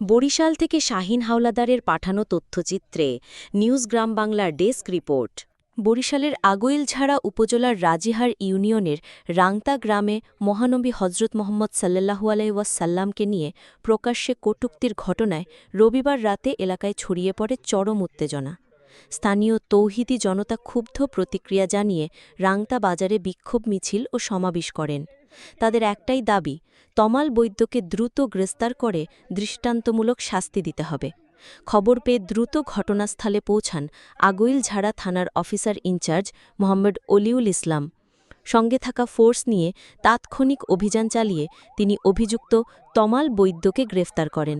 বরিশাল থেকে শাহিন হাওলাদারের পাঠানো তথ্যচিত্রে নিউজ গ্রাম বাংলার ডেস্ক রিপোর্ট। বরিশালের আগৈলঝাড়া উপজেলার রাজিহার ইউনিয়নের রাংতা গ্রামে মহানবী হজরত মোহাম্মদ সাল্লাহু আলাইসাল্লামকে নিয়ে প্রকাশ্যে কটুক্তির ঘটনায় রবিবার রাতে এলাকায় ছড়িয়ে পড়ে চরম উত্তেজনা। স্থানীয় তৌহিদি জনতা ক্ষুব্ধ প্রতিক্রিয়া জানিয়ে রাংতা বাজারে বিক্ষোভ মিছিল ও সমাবেশ করেন। তাদের একটাই দাবি তমাল বৈদ্যকে দ্রুত গ্রেস্তার করে দৃষ্টান্তমূলক শাস্তি দিতে হবে। খবর পেয়ে দ্রুত ঘটনাস্থলে পৌঁছান আগৈলঝাড়া থানার officer in charge Mohammad Oliul Islam. সঙ্গে থাকা ফোর্স নিয়ে তাৎক্ষণিক অভিযান চালিয়ে তিনি অভিযুক্ত তমাল বৈদ্যকে গ্রেফতার করেন।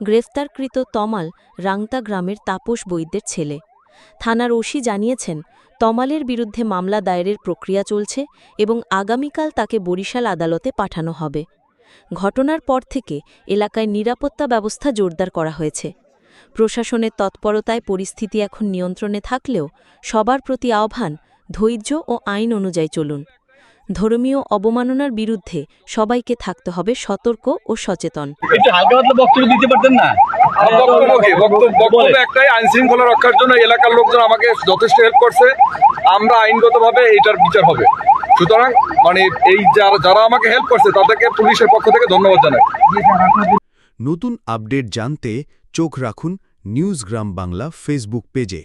গ্রেফতারকৃত তমাল রাংতা গ্রামের তাপস বৈদ্যের ছেলে। থানার ওসি জানিয়েছেন, তমালের বিরুদ্ধে মামলা দায়েরের প্রক্রিয়া চলছে এবং আগামীকাল তাকে বরিশাল আদালতে পাঠানো হবে। ঘটনার পর থেকে এলাকায় নিরাপত্তা ব্যবস্থা জোরদার করা হয়েছে। প্রশাসনের তৎপরতায় পরিস্থিতি এখন নিয়ন্ত্রণে থাকলেও সবার প্রতি আহ্বান ধৈর্য ও আইন অনুযায়ী চলুন। ধর্মীয় অবমাননার বিরুদ্ধে সবাইকে থাকতে হবে সতর্ক ও সচেতন। একটু হালকা পাতলা বক্তব্য দিতে পারতেন না? বক্তব্য কি? বক্তব্য বক্তব্য একটাই আইন শৃঙ্খলা রক্ষার জন্য এলাকার লোকজন আমাকে যথেষ্ট হেল্প করছে। আমরা আইনগতভাবে এইটার বিচার হবে। সুতরাং মানে এই যারা যারা আমাকে হেল্প করছে, তাদেরকে পুলিশের পক্ষ থেকে ধন্যবাদ জানাই। নতুন আপডেট জানতে চোখ রাখুন নিউজগ্রাম বাংলা ফেসবুক পেজে